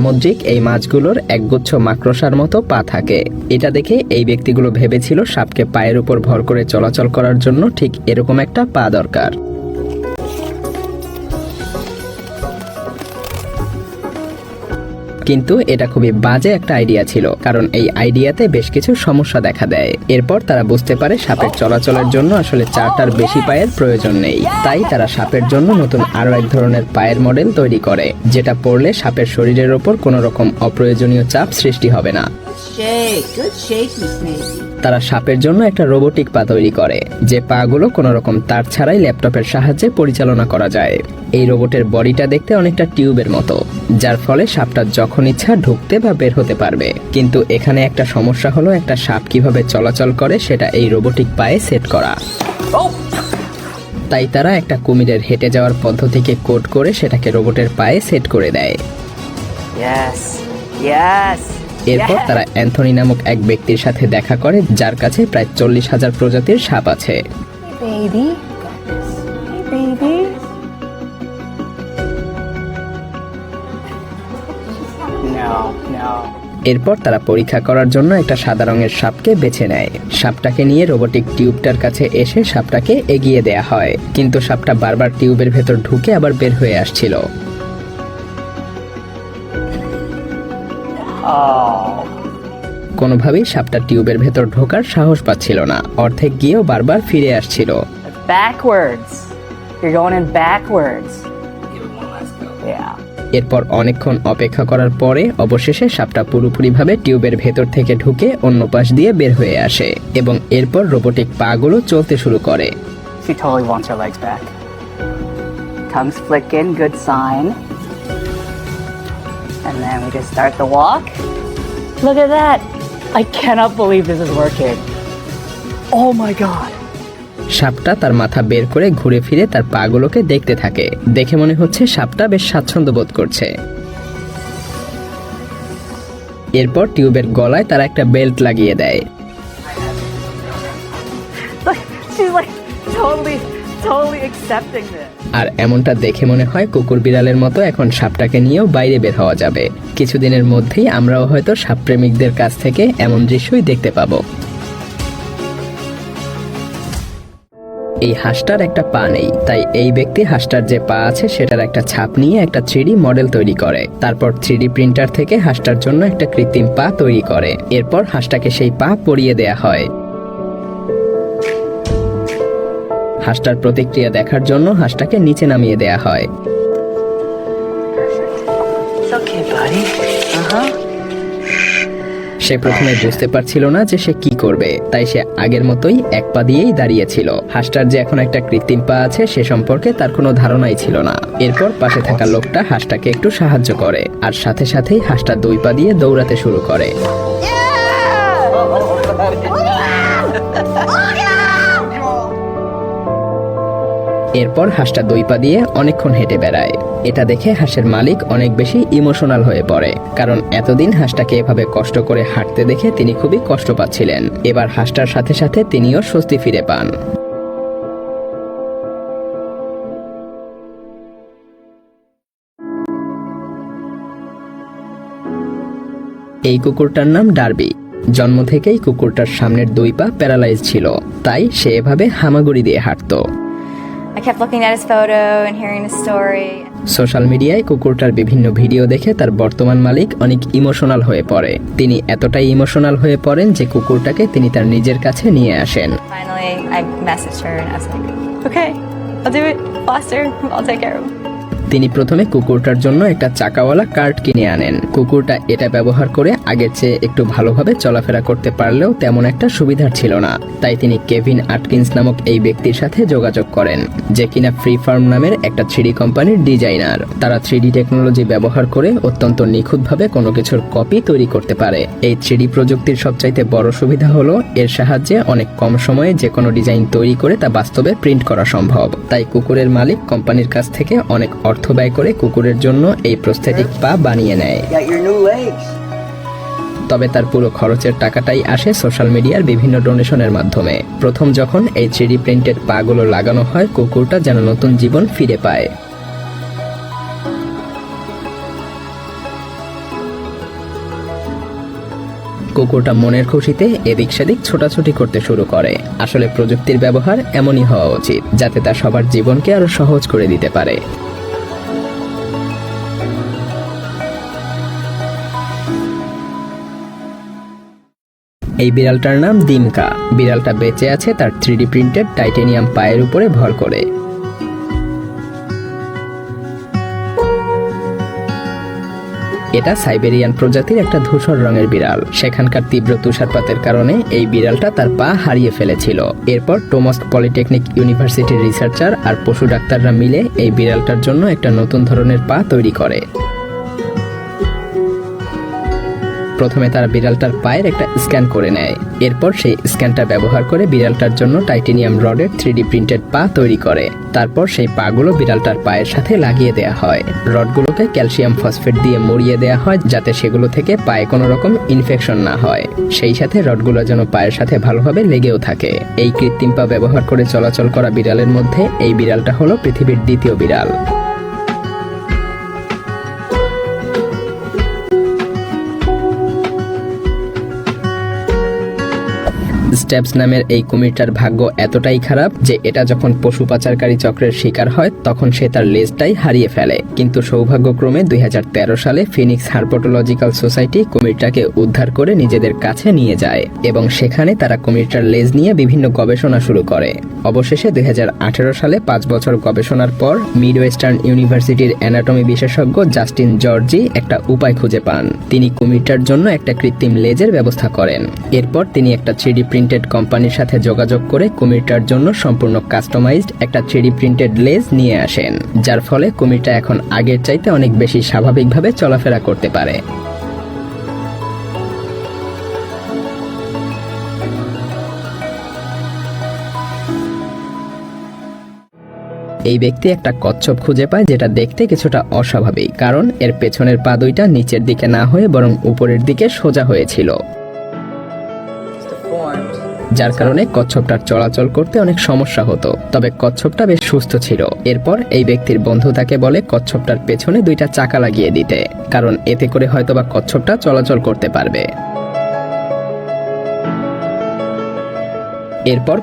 সামুদ্রিক এই মাছগুলোর একগুচ্ছ মাকড়সার মতো পা থাকে। এটা দেখে এই ব্যক্তিগুলো ভেবেছিল সাপকে পায়ের উপর ভর করে চলাচল করার জন্য ঠিক এরকম একটা পা দরকার। কিন্তু এটা খুবই বাজে একটা আইডিয়া ছিল, কারণ এই আইডিয়াতে বেশ কিছু সমস্যা দেখা দেয়। এরপর তারা বুঝতে পারে সাপের চলাচলের জন্য আসলে চারটার বেশি পায়ের প্রয়োজন নেই। তাই তারা সাপের জন্য নতুন আরও এক ধরনের পায়ের মডেল তৈরি করে, যেটা পড়লে সাপের শরীরের ওপর কোনো রকম অপ্রয়োজনীয় চাপ সৃষ্টি হবে না। Shake. Good shake, Miss Maisie. তারা সাপের জন্য একটা রোবোটিক পা তৈরি করে যে পাগুলো কোনো রকম তার ছাড়াই ল্যাপটপের সাহায্যে পরিচালনা করা যায় এই রোবটের বডিটা দেখতে অনেকটা টিউবের মতো যার ফলে সাপটা যখন ইচ্ছা ঢুকতে বা বের হতে পারবে কিন্তু এখানে একটা সমস্যা হলো একটা সাপ কীভাবে চলাচল করে সেটা এই রোবোটিক পায়ে সেট করা তাই তারা একটা কুমিরের হেঁটে যাওয়ার পদ্ধতিকে কোড করে সেটাকে রোবটের পায়ে সেট করে দেয় Yes. Yes. এরপর তারা অ্যান্থনি নামক এক ব্যক্তির সাথে দেখা করে যার কাছে প্রায় চল্লিশ হাজার প্রজাতির সাপ আছে. এরপর তারা পরীক্ষা করার জন্য একটা সাদা রঙের সাপকে বেছে নেয়। সাপটাকে নিয়ে রোবোটিক টিউবটার কাছে এসে সাপটাকে এগিয়ে দেয়া হয়। কিন্তু সাপটা বারবার টিউবের ভেতর ঢুকে আবার বের হয়ে আসছিল। কোনোভাবেই সাপটা টিউবের ভেতর ঢোকার সাহস পাচ্ছিল না অর্ধেক গিয়েও বারবার ফিরে আসছিল Backwards. You're going in backwards. Yeah. এরপর অনেকক্ষণ অপেক্ষা করার পরে অবশেষে সাপটা পুরোপুরিভাবে টিউবের ভেতর থেকে ঢুকে অন্য পাশ দিয়ে বের হয়ে আসে এবং এরপর রোবোটিক পাগুলো চলতে শুরু করে She totally wants her legs back. Tongue's flicking, good sign. And then we just start the walk. Look at that. I cannot believe this is working. Oh my god. সাপটা তার মাথা বের করে ঘুরে ফিরে তার পাগুলোকে দেখতে থাকে দেখে মনে হচ্ছে সাপটা বেশ স্বাচ্ছন্দ্য বোধ করছে এরপর টিউবের গলায় তারা একটা বেল্ট লাগিয়ে দেয় আর এমনটা দেখে মনে হয় কুকুর বিড়ালের মতো এখন সাপটাকে নিয়েও বাইরে বের হওয়া যাবে। কিছুদিনের মধ্যেই আমরাও হয়তো সাপ প্রেমিকদের কাছ থেকে এমন দৃশ্যই দেখতে পাবো। এই হাঁসটার একটা পা নেই, তাই এই ব্যক্তি হাঁসটার যে পা আছে সেটার একটা ছাপ নিয়ে একটা থ্রিডি মডেল তৈরি করে। তারপর থ্রিডি প্রিন্টার থেকে হাঁসটার জন্য একটা কৃত্রিম পা তৈরি করে। এরপর হাঁসটাকে সেই পা পরিয়ে দেয়া হয়। হাঁসটার প্রতিক্রিয়া দেখার জন্য হাঁসটাকে নিচে নামিয়ে দেয়া হয়। It's okay, buddy. Uh huh. সে প্রথমে বুঝতে পারছিল না যে সে কি করবে তাই সে আগের মতোই এক পা দিয়েই দাঁড়িয়েছিল। হাঁসটার যে এখন একটা কৃত্রিম পা আছে সে সম্পর্কে তার কোনো ধারণাই ছিল না। এরপর পাশে থাকা লোকটা হাঁসটাকে একটু সাহায্য করে আর সাথে সাথেই হাঁসটা দুই পা দিয়ে দৌড়াতে শুরু করে। এরপর হাঁসটা দুই পা দিয়ে অনেকক্ষণ হেঁটে বেড়ায়। এটা দেখে হাঁসের মালিক অনেক বেশি ইমোশনাল হয়ে পড়ে, কারণ এতদিন হাঁসটাকে এভাবে কষ্ট করে হাঁটতে দেখে তিনি খুবই কষ্ট পাচ্ছিলেন। এবার হাঁসটার সাথে সাথে তিনিও স্বস্তি ফিরে পান। এই কুকুরটার নাম ডার্বি। জন্ম থেকেই কুকুরটার সামনের দুই পা প্যারালাইজ ছিল, তাই সে এভাবে হামাগুড়ি দিয়ে হাঁটতো। I kept looking at his photo and hearing his story. Social মিডিয়ায় কুকুরটার বিভিন্ন ভিডিও দেখে তার বর্তমান মালিক অনেক ইমোশনাল হয়ে পড়ে তিনি এতটাই ইমোশনাল হয়ে পড়েন যে কুকুরটাকে তিনি তার নিজের কাছে নিয়ে আসেন Finally, I messaged her and I was like, okay, I'll do it. Foster, I'll take care of him. তিনি প্রথমে কুকুরটার জন্য একটা চাকাওয়ালা কার্ট কিনে আনেন। কুকুরটা এটা ব্যবহার করে আগের চেয়ে একটু ভালোভাবে চলাফেরা করতে পারলেও তেমন একটা সুবিধার ছিল না। তাই তিনি কেভিন আটকিন্স নামক এই ব্যক্তির সাথে যোগাযোগ করেন, যে কিনা ফ্রি ফার্ম নামের একটা থ্রিডি কোম্পানির ডিজাইনার। তারা থ্রিডি টেকনোলজি ব্যবহার করে অত্যন্ত নিখুঁতভাবে কোনো কিছুর কপি তৈরি করতে পারে। এই থ্রিডি প্রযুক্তির সবচাইতে বড় সুবিধা হলো, এর সাহায্যে অনেক কম সময়ে যে কোনো ডিজাইন তৈরি করে তা বাস্তবে প্রিন্ট করা সম্ভব। তাই কুকুরের মালিক কোম্পানির কাছ থেকে অনেক অর্থ ব্যয় করে কুকুরের জন্য এই প্রস্থেটিক পা বানিয়ে নেয়. তবে তার পুরো খরচের টাকাটাই আসে সোশ্যাল মিডিয়ার বিভিন্ন ডোনেশনের মাধ্যমে। প্রথম যখন এই থ্রিডি প্রিন্টেড পাগুলো লাগানো হয় কুকুরটা যেন নতুন জীবন ফিরে পায়। কুকুরটা মনের খুশিতে এদিক সেদিক ছোটাছুটি করতে শুরু করে। আসলে প্রযুক্তির ব্যবহার এমনই হওয়া উচিত যাতে তা সবার জীবনকে আরও সহজ করে দিতে পারে। এই বিড়ালটার নাম দিমকা। বিড়ালটা বেঁচে আছে তার থ্রিডি প্রিন্টেড টাইটেনিয়াম পায়ের উপরে ভর করে। এটা সাইবেরিয়ান প্রজাতির একটা ধূসর রঙের বিড়াল। সেখানকার তীব্র তুষারপাতের কারণে এই বিড়ালটা তার পা হারিয়ে ফেলেছিল। এরপর টোমাস পলিটেকনিক ইউনিভার্সিটির রিসার্চার আর পশু ডাক্তাররা মিলে এই বিড়ালটার জন্য একটা নতুন ধরনের পা তৈরি করে। প্রথমে তারা বিড়ালটার পায়ের একটা স্ক্যান করে নেয়। এরপর সেই স্ক্যানটা ব্যবহার করে বিড়ালটার জন্য টাইটেনিয়াম রডের থ্রিডি প্রিন্টেড পা তৈরি করে। তারপর সেই পাগুলো বিড়ালটার পায়ের সাথে লাগিয়ে দেয়া হয়। রডগুলোকে ক্যালসিয়াম ফসফেট দিয়ে মরিয়ে দেয়া হয় যাতে সেগুলো থেকে পায়ে কোনো রকম ইনফেকশন না হয়। সেই সাথে রডগুলো যেন পায়ের সাথে ভালোভাবে লেগেও থাকে। এই কৃত্রিম পা ব্যবহার করে চলাচল করা বিড়ালের মধ্যে এই বিড়ালটা হলো পৃথিবীর দ্বিতীয় বিড়াল। স্টেপস নামের এই কুমিরটার ভাগ্য এতটাই খারাপ যে এটা যখন পশু পাচারকারী চক্রের শিকার হয়, তখন সে তার লেজটাই হারিয়ে ফেলে। কিন্তু সৌভাগ্যক্রমে দুই হাজার তেরো সালে ফিনিক্স হার্পোটোলজিক্যাল সোসাইটি কুমিরটাকে উদ্ধার করে নিজেদের কাছে নিয়ে যায় এবং সেখানে তারা কুমিরটার লেজ নিয়ে বিভিন্ন গবেষণা শুরু করে। অবশেষে দুই হাজার আঠেরো সালে পাঁচ বছর গবেষণার পর মিড ওয়েস্টার্ন ইউনিভার্সিটির অ্যানাটমি বিশেষজ্ঞ জাস্টিন জর্জি একটা উপায় খুঁজে পান। তিনি কুমিরটার জন্য একটা কৃত্রিম লেজের ব্যবস্থা করেন। এরপর তিনি একটা থ্রিডি প্রিন্টেড কোম্পানির সাথে যোগাযোগ করে কুমিরটার জন্য সম্পূর্ণ কাস্টমাইজড একটা থ্রিডি প্রিন্টেড লেজ নিয়ে আসেন, যার ফলে কুমিরটা এখন আগের চাইতে অনেক বেশি স্বাভাবিকভাবে চলাফেরা করতে পারে। এই ব্যক্তি একটা কচ্ছপ খুঁজে পায় যেটা দেখতে কিছুটা অস্বাভাবিক, কারণ এর পেছনের পা দুইটা নিচের দিকে না হয়ে বরং উপরের দিকে সোজা হয়েছিল। যার কারণে কচ্ছপটার চলাচল করতে অনেক সমস্যা হতো। তবে কচ্ছপটা বেশ সুস্থ ছিল। এরপর এই ব্যক্তির বন্ধু তাকে বলে কচ্ছপটার পেছনে দুইটা চাকা লাগিয়ে দিতে, কারণ এতে করে হয়তোবা কচ্ছপটা চলাচল করতে পারবে। এরপর